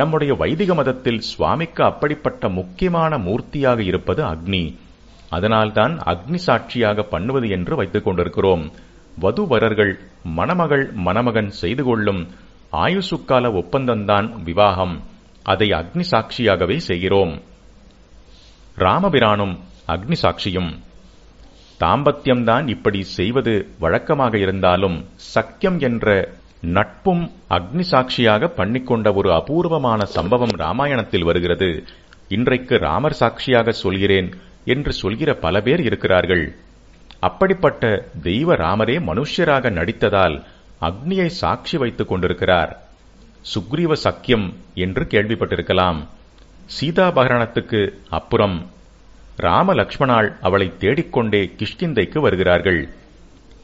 நம்முடைய வைதிக மதத்தில் சுவாமிக்கு அப்படிப்பட்ட முக்கியமான மூர்த்தியாக இருப்பது அக்னி. அதனால்தான் அக்னி சாட்சியாக பண்ணுவது என்று வைத்துக் கொண்டிருக்கிறோம். வதுவரர்கள் மணமகள் மணமகன் செய்து கொள்ளும் ஆயுசுக்கால ஒப்பந்தம்தான் விவாகம். அதை அக்னி சாட்சியாகவே செய்கிறோம். ராமபிரானும் அக்னி சாட்சியும். தாம்பத்தியம்தான் இப்படி செய்வது வழக்கமாக இருந்தாலும் சக்கியம் என்ற நட்பும் அக்னி சாட்சியாக பண்ணிக்கொண்ட ஒரு அபூர்வமான சம்பவம் ராமாயணத்தில் வருகிறது. இன்றைக்கு ராமர் சாட்சியாக சொல்கிறேன் என்று சொல்கிற பல பேர் இருக்கிறார்கள். அப்படிப்பட்ட தெய்வ ராமரே மனுஷ்யராக நடித்ததால் அக்னியை சாட்சி வைத்துக் கொண்டிருக்கிறார். சுக்ரீவ சக்கியம் என்று கேள்விப்பட்டிருக்கலாம். சீதாபகரணத்துக்கு அப்புறம் ராம லக்ஷ்மணால் அவளை தேடிக்கொண்டே கிஷ்கிந்தைக்கு வருகிறார்கள்.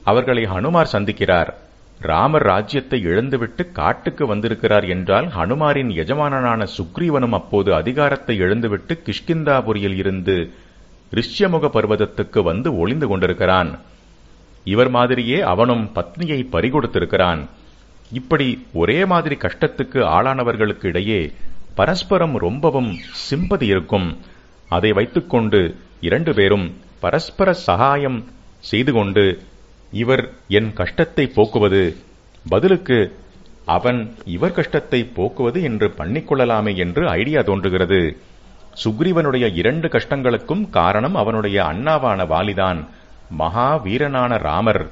அவர்களை ஹனுமார் சந்திக்கிறார். ராமர் ராஜ்யத்தை இழந்துவிட்டு காட்டுக்கு வந்திருக்கிறார் என்றால் ஹனுமாரின் எஜமானனான சுக்ரீவனும் அப்போது அதிகாரத்தை இழந்துவிட்டு கிஷ்கிந்தாபுரியில் இருந்து ரிஷ்யமுக பர்வதத்துக்கு வந்து ஒளிந்து கொண்டிருக்கிறான். இவர் மாதிரியே அவனும் பத்னியை பறிகொடுத்திருக்கிறான். இப்படி ஒரே மாதிரி கஷ்டத்துக்கு ஆளானவர்களுக்கு இடையே பரஸ்பரம் ரொம்பவும் சிம்பதி இருக்கும். அதை வைத்துக்கொண்டு இரண்டு பேரும் பரஸ்பர சகாயம் செய்து கொண்டு இவர் என் கஷ்டத்தை போக்குவது. பதிலுக்கு அவன் இவர் கஷ்டத்தை போக்குவது என்று பண்ணிக்கொள்ளலாமே என்று ஐடியா தோன்றுகிறது. சுக்ரீவனுடைய இரண்டு கஷ்டங்களுக்கும் காரணம் அவனுடைய அண்ணாவான வாலிதான் மகாவீரனான ராமர்.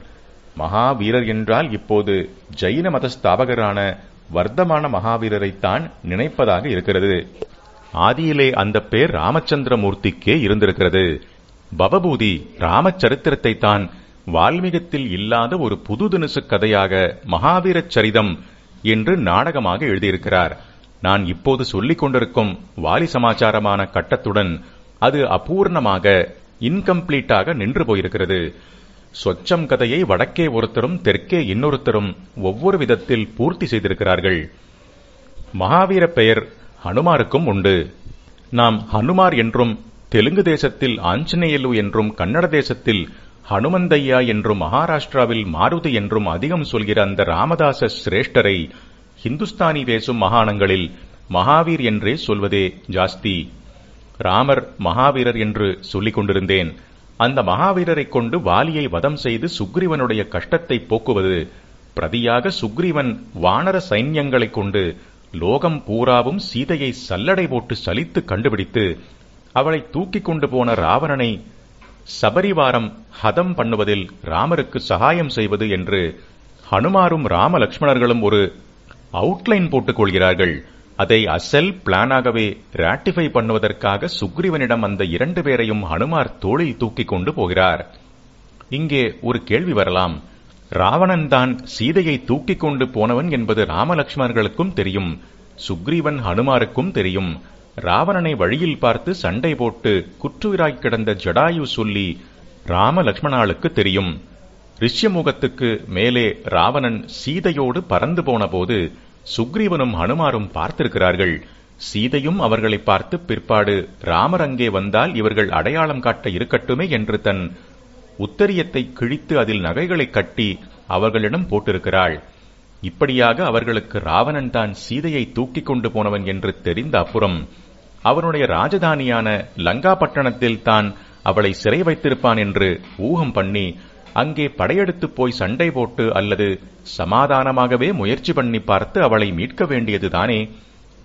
மகாவீரர் என்றால் இப்போது ஜைன மதஸ்தாபகரான வர்த்தமான மகாவீரரைத்தான் நினைப்பதாக இருக்கிறது. ஆதியிலே அந்த பேர் ராமச்சந்திரமூர்த்திக்கே இருந்திருக்கிறது. பவபூதி ராமச்சரித்திரத்தை தான் வால்மீகத்தில் இல்லாத ஒரு புது தினுசு கதையாக மகாவீர சரிதம் என்று நாடகமாக எழுதியிருக்கிறார். நான் இப்போது சொல்லிக் கொண்டிருக்கும் வாலி சமாச்சாரமான கட்டத்துடன் அது அபூர்ணமாக இன்கம்ப்ளீட்டாக நின்று போயிருக்கிறது. சொச்சம் கதையை வடக்கே ஒருத்தரும் தெற்கே இன்னொருத்தரும் ஒவ்வொரு விதத்தில் பூர்த்தி செய்திருக்கிறார்கள். மகாவீர பெயர் ஹனுமாருக்கும் உண்டு. நாம் ஹனுமார் என்றும் தெலுங்கு தேசத்தில் ஆஞ்சநேயலு என்றும் கன்னட தேசத்தில் ஹனுமந்தையா என்றும் மகாராஷ்டிராவில் மாருதி என்றும் அதிகம் சொல்கிற அந்த ராமதாச சிரேஷ்டரை ஹிந்துஸ்தானி பேசும் மகாணங்களில் மகாவீர் என்றே சொல்வதே ஜாஸ்தி. ராமர் மகாவீரர் என்று சொல்லிக் கொண்டிருந்தேன். அந்த மகாவீரரைக் கொண்டு வாலியை வதம் செய்து சுக்ரீவனுடைய கஷ்டத்தை போக்குவது பிரதியாக சுக்ரீவன் வானர சைன்யங்களைக் கொண்டு லோகம் பூராவும் சீதையை சல்லடை போட்டு சலித்து கண்டுபிடித்து அவளை தூக்கிக் கொண்டு போன ராவணனை சபரிவாரம் ஹதம் பண்ணுவதில் ராமருக்கு சகாயம் செய்வது என்று ஹனுமாரும் ராமலக்ஷ்மணர்களும் ஒரு அவுட்லைன் போட்டுக் கொள்கிறார்கள். அதை அசல் பிளானாகவே ராட்டிஃபை பண்ணுவதற்காக சுக்ரீவனிடம் அந்த இரண்டு பேரையும் ஹனுமார் தோளில் தூக்கிக் கொண்டு போகிறார். இங்கே ஒரு கேள்வி வரலாம். ராவணன் தான் சீதையை தூக்கிக் கொண்டு போனவன் என்பது ராமலக்ஷ்மணர்களுக்கும் தெரியும். சுக்ரீவன் ஹனுமாருக்கும் தெரியும். ராவணனை வழியில் பார்த்து சண்டை போட்டு குற்றுயிராய் கிடந்த ஜடாயு சொல்லி ராம லக்ஷ்மணாளுக்கு தெரியும். ரிஷ்யமுகத்துக்கு மேலே ராவணன் சீதையோடு பறந்து போனபோது சுக்ரீவனும் ஹனுமாரும் பார்த்திருக்கிறார்கள். சீதையும் அவர்களை பார்த்து பிற்பாடு ராமர் அங்கே வந்தால் இவர்கள் அடையாளம் காட்ட இருக்கட்டுமே என்று தன் உத்தரியத்தை கிழித்து அதில் நகைகளை கட்டி அவர்களிடம் போட்டிருக்கிறாள். இப்படியாக அவர்களுக்கு ராவணன் தான் சீதையை தூக்கிக் கொண்டு போனவன் என்று தெரிந்த அப்புறம் அவனுடைய ராஜதானியான லங்கா பட்டணத்தில் தான் அவளை சிறை வைத்திருப்பான் என்று ஊகம் பண்ணி அங்கே படையெடுத்து போய் சண்டை போட்டு அல்லது சமாதானமாகவே முயற்சி பண்ணி பார்த்து அவளை மீட்க வேண்டியதுதானே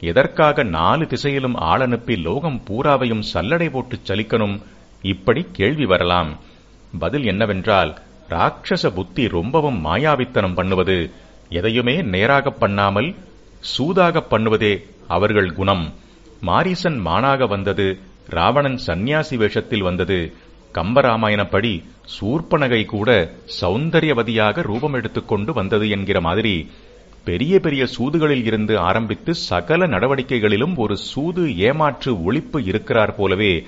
எதற்காக நாலு திசையிலும் ஆளனுப்பி லோகம் பூராவையும் சல்லடை போட்டு சலிக்கணும்? இப்படி கேள்வி வரலாம். பதில் என்னவென்றால் ராட்சச புத்தி ரொம்பவும் மாயாவித்தனம் பண்ணுவது எதையுமே நேராக பண்ணாமல் சூதாக பண்ணுவதே அவர்கள் குணம். மாரீசன் மானாக வந்தது ராவணன் சந்நியாசி வேஷத்தில் வந்தது. கம்பராமாயணப்படி சூர்பனகை கூட சௌந்தரியவதியாக ரூபம் எடுத்துக்கொண்டு வந்தது என்கிற மாதிரி பெரிய பெரிய சூதுகளில் இருந்து ஆரம்பித்து சகல நடவடிக்கைகளிலும் ஒரு சூது ஏமாற்று ஒழிப்பு இருக்கிறார் போலவே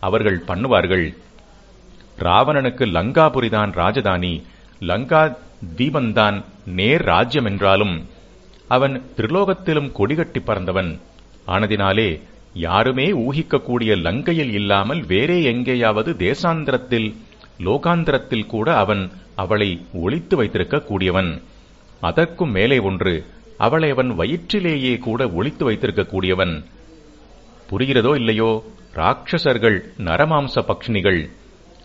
அவர்கள் பண்ணுவார்கள். ராவணனுக்கு லங்காபுரிதான் ராஜதானி லங்கா தீபந்தான் நேர் ராஜ்யம் என்றாலும் அவன் திரிலோகத்திலும் கொடிகட்டி பறந்தவன். ஆனதினாலே யாருமே ஊகிக்கக்கூடிய லங்கையில் இல்லாமல் வேறே எங்கேயாவது தேசாந்திரத்தில் லோகாந்திரத்தில் கூட அவன் அவளை ஒழித்து வைத்திருக்க கூடியவன் அதற்கும் மேலே ஒன்று அவளை அவன் வயிற்றிலேயே கூட ஒளித்து வைத்திருக்கக்கூடியவன். புரிகிறதோ இல்லையோ? ராட்சசர்கள் நரமாம்ச பக்ஷினிகள்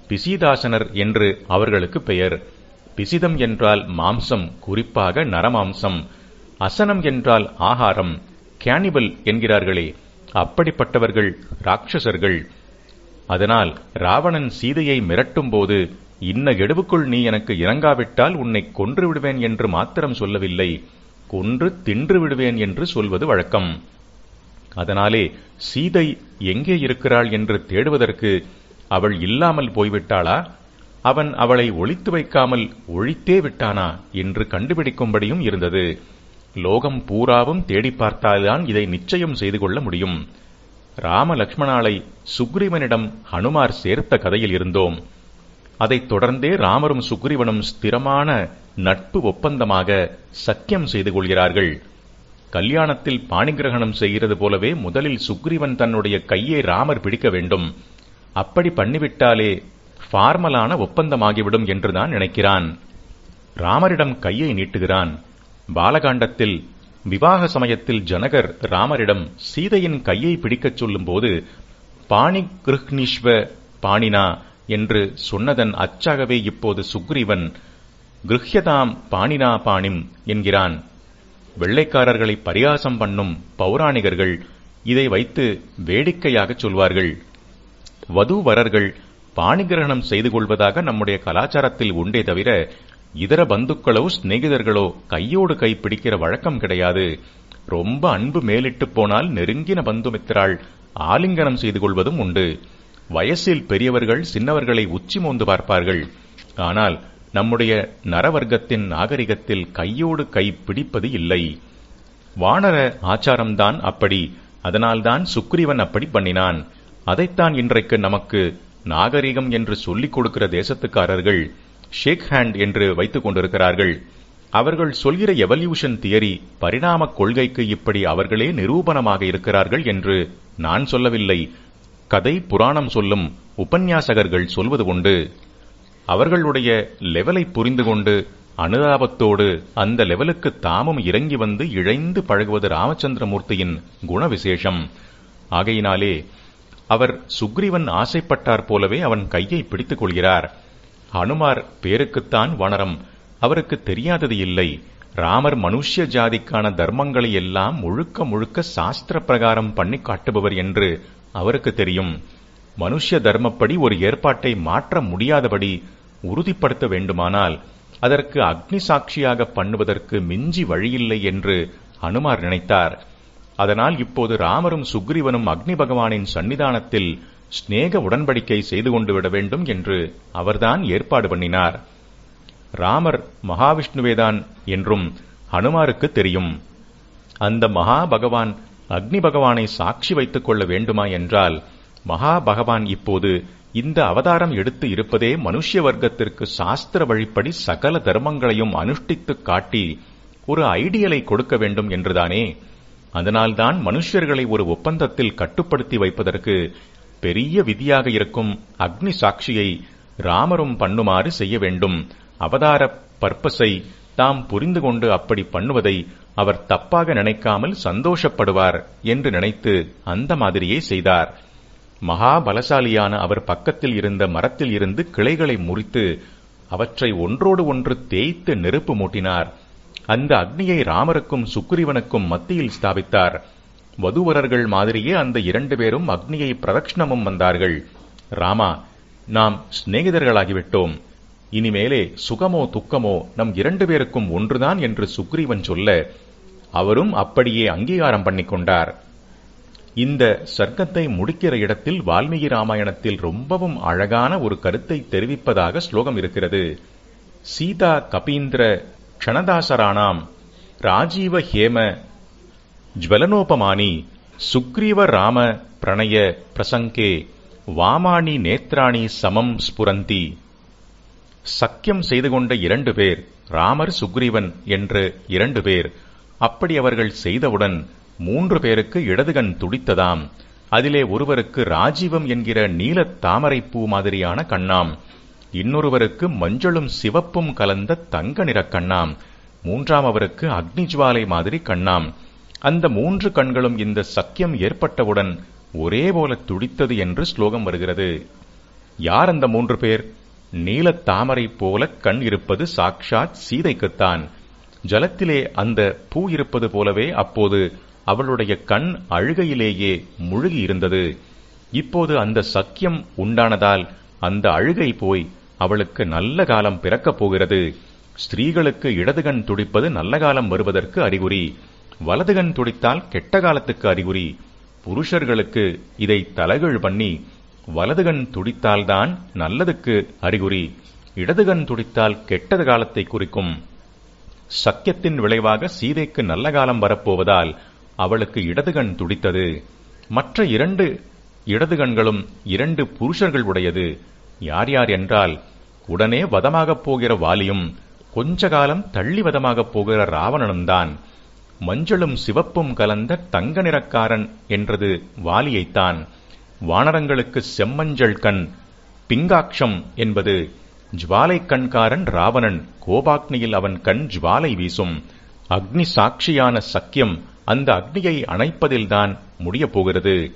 பிசிதாசனர் என்று அவர்களுக்கு பெயர். பிசிதம் என்றால் மாம்சம் குறிப்பாக நரமாம்சம். அசனம் என்றால் ஆகாரம். கேனிபல் என்கிறார்களே அப்படிப்பட்டவர்கள் ராட்சசர்கள். அதனால் ராவணன் சீதையை மிரட்டும்போது இன்ன கெடுவுக்குள் நீ எனக்கு இறங்காவிட்டால் உன்னை கொன்று விடுவேன் என்று மாத்திரம் சொல்லவில்லை. கொன்று தின்று விடுவேன் என்று சொல்வது வழக்கம். அதனாலே சீதை எங்கே இருக்கிறாள் என்று தேடுவதற்கு அவள் இல்லாமல் போய்விட்டாளா? அவன் அவளை ஒழித்து வைக்காமல் ஒழித்தே விட்டானா? என்று கண்டுபிடிக்கும்படியும் இருந்தது. லோகம் பூராவும் தேடி பார்த்தால்தான் இதை நிச்சயம் செய்து கொள்ள முடியும். ராம லக்ஷ்மணாலை சுக்ரீவனிடம் ஹனுமார் சேர்த்த கதையில் இருந்தோம். அதைத் தொடர்ந்தே ராமரும் சுக்ரீவனும் ஸ்திரமான நட்பு ஒப்பந்தமாக சக்கியம் செய்து கொள்கிறார்கள். கல்யாணத்தில் பாணிகிரகணம் செய்கிறது போலவே முதலில் சுக்ரீவன் தன்னுடைய கையை ராமர் பிடிக்க வேண்டும். அப்படி பண்ணிவிட்டாலே ஃபார்மலான ஒப்பந்தமாகிவிடும் என்றுதான் நினைக்கிறான். ராமரிடம் கையை நீட்டுகிறான். பாலகாண்டத்தில் விவாக சமயத்தில் ஜனகர் ராமரிடம் சீதையின் கையை பிடிக்கச் சொல்லும்போது பாணி கிருஹ்னிஷ்வ பாணினா என்று சொன்னதன் அச்சாகவே இப்போது சுக்ரீவன் கிருஹ்யதாம் பாணினா பாணிம் என்கிறான். வெள்ளைக்காரர்களை பரிகாசம் பண்ணும் பௌராணிகர்கள் இதை வைத்து வேடிக்கையாகச் சொல்வார்கள். வதுவரர்கள் பாணிகிரகணம் செய்து கொள்வதாக நம்முடைய கலாச்சாரத்தில் உண்டே தவிர இதர பந்துக்களோ சிநேகிதர்களோ கையோடு கை பிடிக்கிற வழக்கம் கிடையாது. ரொம்ப அன்பு மேலிட்டு போனால் நெருங்கின பந்துமித்திராள் ஆலிங்கனம் செய்து கொள்வதும் உண்டு. வயசில் பெரியவர்கள் சின்னவர்களை உச்சி மோந்து பார்ப்பார்கள். ஆனால் நம்முடைய நரவர்க்கத்தின் நாகரிகத்தில் கையோடு கை பிடிப்பது இல்லை. வானர ஆச்சாரம்தான் அப்படி. அதனால்தான் சுக்ரீவன் அப்படி பண்ணினான். அதைத்தான் இன்றைக்கு நமக்கு நாகரிகம் என்று சொல்லிக் கொடுக்கிற தேசத்துக்காரர்கள் ஷேக் ஹேண்ட் என்று வைத்துக் கொண்டிருக்கிறார்கள். அவர்கள் சொல்கிற எவல்யூஷன் தியரி பரிணாம கொள்கைக்கு இப்படி அவர்களே நிரூபணமாக இருக்கிறார்கள் என்று நான் சொல்லவில்லை. கதை புராணம் சொல்லும் உபன்யாசகர்கள் சொல்வது உண்டு. அவர்களுடைய லெவலை புரிந்து கொண்டு அனுதாபத்தோடு அந்த லெவலுக்கு தாமும் இறங்கி வந்து இழைந்து பழகுவது ராமச்சந்திரமூர்த்தியின் குணவிசேஷம். ஆகையினாலே அவர் சுக்ரீவன் ஆசைப்பட்டார் போலவே அவன் கையை பிடித்துக் கொள்கிறார். ஹனுமார் பேருக்குத்தான் வனரம். அவருக்கு தெரியாதது இல்லை. ராமர் மனுஷ்ய ஜாதிக்கான தர்மங்களை எல்லாம் முழுக்க முழுக்க சாஸ்திர பிரகாரம் பண்ணி காட்டுபவர் என்று அவருக்கு தெரியும். மனுஷ்ய தர்மப்படி ஒரு ஏற்பாட்டை மாற்ற முடியாதபடி உறுதிப்படுத்த வேண்டுமானால் அதற்கு அக்னி சாட்சியாக பண்ணுவதற்கு மிஞ்சி வழியில்லை என்று ஹனுமார் நினைத்தார். அதனால் இப்போது ராமரும் சுக்ரீவனும் அக்னி பகவானின் சன்னிதானத்தில் ஸ்நேக உடன்படிக்கை செய்து கொண்டு விட வேண்டும் என்று அவர்தான் ஏற்பாடு பண்ணினார். ராமர் மகாவிஷ்ணுவேதான் என்றும் ஹனுமாருக்கு தெரியும். அந்த மகா பகவான் அக்னி பகவானை சாட்சி வைத்துக் கொள்ள வேண்டுமா என்றால் மகா பகவான் இப்போது இந்த அவதாரம் எடுத்து இருப்பதே மனுஷ்ய வர்க்கத்திற்கு சாஸ்திர வழிப்படி சகல தர்மங்களையும் அனுஷ்டித்துக் காட்டி ஒரு ஐடியலை கொடுக்க வேண்டும் என்றுதானே? அதனால்தான் மனுஷ்யர்களை ஒரு ஒப்பந்தத்தில் கட்டுப்படுத்தி வைப்பதற்கு பெரிய விதியாக இருக்கும் அக்னி சாட்சியை ராமரும் பண்ணுமாறு செய்ய வேண்டும். அவதார பர்பஸை தாம் புரிந்து கொண்டு அப்படி பண்ணுவதை அவர் தப்பாக நினைக்காமல் சந்தோஷப்படுவார் என்று நினைத்து அந்த மாதிரியே செய்தார். மகா பலசாலியான அவர் பக்கத்தில் இருந்த மரத்தில் இருந்து கிளைகளை முறித்து அவற்றை ஒன்றோடு ஒன்று தேய்த்து நெருப்பு மூட்டினார். அந்த அக்னியை ராமருக்கும் சுக்ரீவனுக்கும் மத்தியில் ஸ்தாபித்தார். வதுவரர்கள் மாதிரியே அந்த இரண்டு பேரும் அக்னியை பிரதட்சிணமும் வந்தார்கள். ராமா நாம் சிநேகிதர்களாகிவிட்டோம். இனிமேலே சுகமோ துக்கமோ நம் இரண்டு பேருக்கும் ஒன்றுதான் என்று சுக்ரீவன் சொல்ல அவரும் அப்படியே அங்கீகாரம் பண்ணிக்கொண்டார் இந்த சர்க்கத்தை முடிக்கிற இடத்தில் வால்மீகி ராமாயணத்தில் ரொம்பவும் அழகான ஒரு கருத்தை தெரிவிப்பதாக ஸ்லோகம் இருக்கிறது. சீதா கபீந்திர க்ஷணதாசராணாம் ராஜீவ ஹேம ஜ்வலனோபமானி சுக்ரீவ ராம பிரணய பிரசங்கே வாமாணி நேத்ராணி சமம் ஸ்புரந்தி. சக்கியம் செய்து கொண்ட இரண்டு பேர் ராமர் சுக்ரீவன் என்று இரண்டு பேர் அப்படி அவர்கள் செய்தவுடன் மூன்று பேருக்கு இடதுகண் துடித்ததாம். அதிலே ஒருவருக்கு ராஜீவம் என்கிற நீலத் தாமரைப்பூ மாதிரியான கண்ணாம். இன்னொருவருக்கு மஞ்சளும் சிவப்பும் கலந்த தங்க நிற கண்ணாம். மூன்றாம் அவருக்கு அக்னிஜுவாலை மாதிரி கண்ணாம். அந்த மூன்று கண்களும் இந்த சக்கியம் ஏற்பட்டவுடன் ஒரே போல துடித்தது என்று ஸ்லோகம் வருகிறது. யார் அந்த மூன்று பேர்? நீலத் தாமரை போல கண் இருப்பது சாக்ஷாத் சீதைக்குத்தான். ஜலத்திலே அந்த பூ இருப்பது போலவே அப்போது அவளுடைய கண் அழுகையிலேயே முழுகி இருந்தது. இப்போது அந்த சக்கியம் உண்டானதால் அந்த அழுகை போய் அவளுக்கு நல்ல காலம் பிறக்கப் போகிறது. ஸ்திரீகளுக்கு இடதுகண் துடிப்பது நல்ல காலம் வருவதற்கு அறிகுறி. வலது கண் துடித்தால் கெட்ட காலத்துக்கு அறிகுறி. புருஷர்களுக்கு இதை தலைகள் பண்ணி வலது கண் துடித்தால்தான் நல்லதுக்கு அறிகுறி. இடது கண் துடித்தால் கெட்டது காலத்தை குறிக்கும். சக்கியத்தின் விளைவாக சீதைக்கு நல்ல காலம் வரப்போவதால் அவளுக்கு இடது கண் துடித்தது. மற்ற இரண்டு இடது கண்களும் இரண்டு புருஷர்கள் உடையது யார் யார் என்றால் உடனே வதமாகப் போகிற வாலியும் கொஞ்ச காலம் தள்ளி வதமாகப் போகிற ராவணனும் தான் மஞ்சளும் சிவப்பும் கலந்த தங்க நிறக்காரன் என்றது வாலியைத்தான். வானரங்களுக்கு செம்மஞ்சள் கண் பிங்காட்சம் என்பது ஜுவாலை கண்காரன் ராவணன் கோபாக்னியில் அவன் கண் ஜுவாலை வீசும். அக்னி சாட்சியான சக்கியம் அந்த அக்னியை அணைப்பதில்தான் முடியப் போகிறது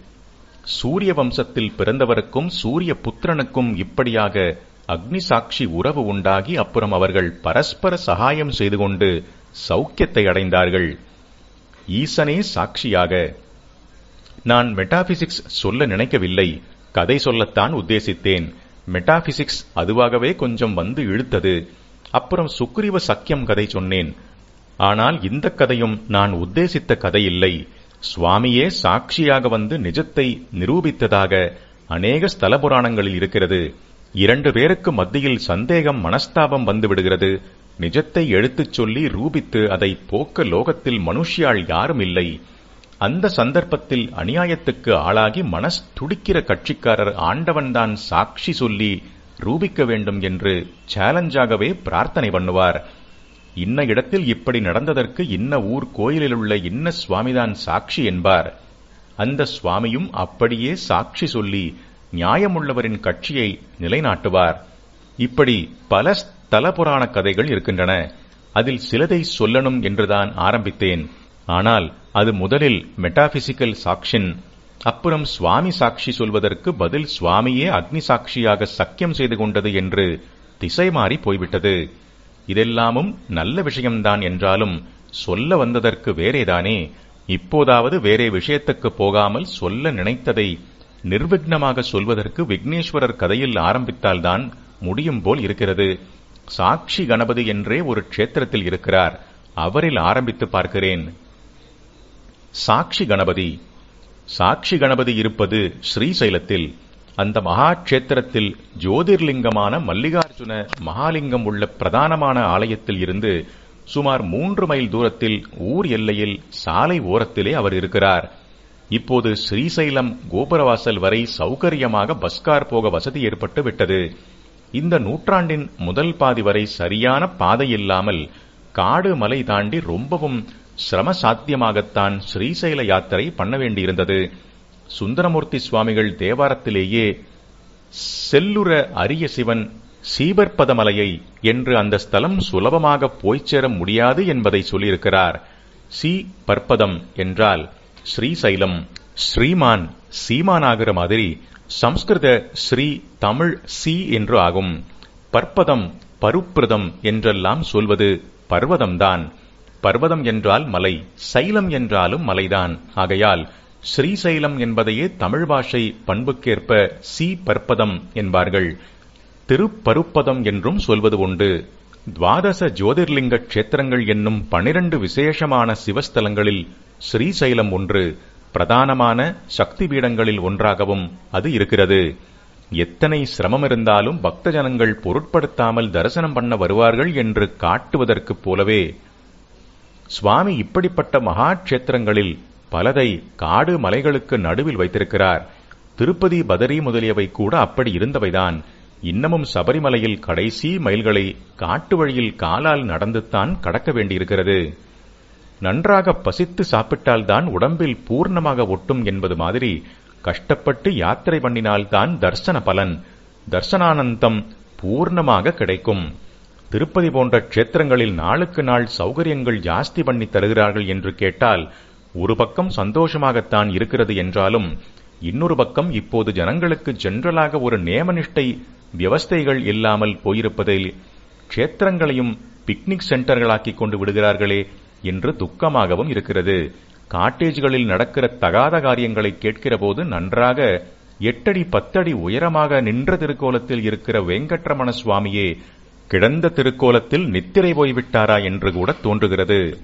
சூரிய வம்சத்தில் பிறந்தவருக்கும் சூரிய புத்திரனுக்கும் இப்படியாக அக்னி சாட்சி உறவு உண்டாகி அப்புறம் அவர்கள் பரஸ்பர சகாயம் செய்து கொண்டு சௌக்கியத்தை அடைந்தார்கள். ஈசனே சாட்சியாக. நான் மெட்டாபிசிக்ஸ் சொல்ல நினைக்கவில்லை கதை சொல்லத்தான் உத்தேசித்தேன். மெட்டாபிசிக்ஸ் அதுவாகவே கொஞ்சம் வந்து இழுத்தது. அப்புறம் சுக்ரீவ சக்கியம் கதை சொன்னேன். ஆனால் இந்த கதையும் நான் உத்தேசித்த கதை இல்லை. சுவாமியே சாட்சியாக வந்து நிஜத்தை நிரூபித்ததாக அநேக ஸ்தல புராணங்களில் இருக்கிறது. இரண்டு பேருக்கு மத்தியில் சந்தேகம் மனஸ்தாபம் வந்துவிடுகிறது நிஜத்தை எடுத்துச் சொல்லி ரூபித்து அதை போக்க லோகத்தில் மனுஷியாள் யாரும் இல்லை. அந்த சந்தர்ப்பத்தில் அநியாயத்துக்கு ஆளாகி மனஸ் துடிக்கிற கட்சிக்காரர் ஆண்டவன்தான் சாட்சி சொல்லி ரூபிக்க வேண்டும் என்று சேலஞ்சாகவே பிரார்த்தனை பண்ணுவார். இன்ன இடத்தில் இப்படி நடந்ததற்கு இன்ன ஊர் கோயிலிலுள்ள இன்ன சுவாமிதான் சாட்சி என்பார். அந்த சுவாமியும் அப்படியே சாட்சி சொல்லி நியாயமுள்ளவரின் கட்சியை நிலைநாட்டுவார். இப்படி பல தலபுராண கதைகள் இருக்கின்றன. அதில் சிலதை சொல்லணும் என்றுதான் ஆரம்பித்தேன். ஆனால் அது முதலில் மெட்டாபிசிக்கல் சாக்ஷின். அப்புறம் சுவாமி சாட்சி சொல்வதற்கு பதில் சுவாமியே அக்னி சாட்சியாக சக்கியம் செய்து கொண்டது என்று திசை மாறி போய்விட்டது. இதெல்லாமும் நல்ல விஷயம்தான் என்றாலும் சொல்ல வந்ததற்கு வேறேதானே? இப்போதாவது வேறே விஷயத்துக்கு போகாமல் சொல்ல நினைத்ததை நிர்விக்னமாக சொல்வதற்கு விக்னேஸ்வரர் கதையில் ஆரம்பித்தால்தான் முடியும் போல் இருக்கிறது. சாட்சி கணபதி என்றே ஒரு க்ஷேத்திரத்தில் இருக்கிறார். அவரில் ஆரம்பித்து பார்க்கிறேன். சாட்சி கணபதி. சாட்சி கணபதி இருப்பது ஸ்ரீசைலத்தில் அந்த மகா க்ஷேத்திரத்தில் ஜோதிர்லிங்கமான மல்லிகார்ஜுன மகாலிங்கம் உள்ள பிரதானமான ஆலயத்தில் இருந்து சுமார் மூன்று மைல் தூரத்தில் ஊர் எல்லையில் சாலை ஓரத்திலே அவர் இருக்கிறார். இப்போது ஸ்ரீசைலம் கோபுரவாசல் வரை சௌகரியமாக பஸ்கார் போக வசதி ஏற்பட்டு விட்டது. இந்த நூற்றாண்டின் முதல் பாதி வரை சரியான பாதை இல்லாமல் காடு மலை தாண்டி ரொம்பவும் சிரம சாத்தியமாகத்தான் ஸ்ரீசைல யாத்திரை பண்ண வேண்டியிருந்தது. சுந்தரமூர்த்தி சுவாமிகள் தேவாரத்திலேயே செல்லுற அரிய சிவன் சீபற்பதமலையை என்று அந்த ஸ்தலம் சுலபமாக போய்ச் சேர முடியாது என்பதை சொல்லியிருக்கிறார். சி பற்பதம் என்றால் ஸ்ரீசைலம் ஸ்ரீமான் சீமானாகிற மாதிரி சம்ஸ்கிருத ஸ்ரீ தமிழ் சி என்று ஆகும். பற்பதம் பருப்பிரதம் என்றெல்லாம் சொல்வது பர்வதம்தான். பர்வதம் என்றால் மலை சைலம் என்றாலும் மலைதான். ஆகையால் ஸ்ரீசைலம் என்பதையே தமிழ் பாஷை பண்புக்கேற்ப சி பற்பதம் என்பார்கள். திருப்பருப்பதம் என்றும் சொல்வது உண்டு. துவாதச ஜோதிர்லிங்க க்ஷேத்திரங்கள் என்னும் பனிரண்டு விசேஷமான சிவஸ்தலங்களில் ஸ்ரீசைலம் ஒன்று. பிரதானமான சக்தி பீடங்களில் ஒன்றாகவும் அது இருக்கிறது. எத்தனை சிரமம் இருந்தாலும் பக்த ஜனங்கள் பொருட்படுத்தாமல் தரிசனம் பண்ண வருவார்கள் என்று காட்டுவதற்குப் போலவே சுவாமி இப்படிப்பட்ட மகாட்சேத்திரங்களில் பலதை காடு மலைகளுக்கு நடுவில் வைத்திருக்கிறார். திருப்பதி பதரி முதலியவை கூட அப்படி இருந்தவைதான். இன்னமும் சபரிமலையில் கடைசி மைல்களை காட்டு வழியில் காலால் நடந்துத்தான் கடக்க வேண்டியிருக்கிறது. நன்றாக பசித்து சாப்பிட்டால்தான் உடம்பில் பூர்ணமாக ஒட்டும் என்பது மாதிரி கஷ்டப்பட்டு யாத்திரை பண்ணினால்தான் தர்சன பலன் தர்சனானந்தம் பூர்ணமாக கிடைக்கும். திருப்பதி போன்ற க்ஷேத்திரங்களில் நாளுக்கு நாள் சௌகரியங்கள் ஜாஸ்தி பண்ணி தருகிறார்கள் என்று கேட்டால் ஒரு பக்கம் சந்தோஷமாகத்தான் இருக்கிறது என்றாலும் இன்னொரு பக்கம் இப்போது ஜனங்களுக்கு ஜென்ரலாக ஒரு நேமனிஷ்டை வியவஸ்தைகள் இல்லாமல் போயிருப்பதில் க்ஷேத்திரங்களையும் பிக்னிக் சென்டர்களாக்கிக் கொண்டு விடுகிறார்களே என்று துக்கமாகவும் இருக்கிறது. காட்டேஜ்களில் நடக்கிற தகாத காரியங்களை கேட்கிற போது நன்றாக எட்டடி பத்தடி உயரமாக நின்ற திருக்கோலத்தில் இருக்கிற வெங்கட்ரமண சுவாமியே கிடந்த திருக்கோலத்தில் நித்திரை போய்விட்டாரா என்று கூட தோன்றுகிறது.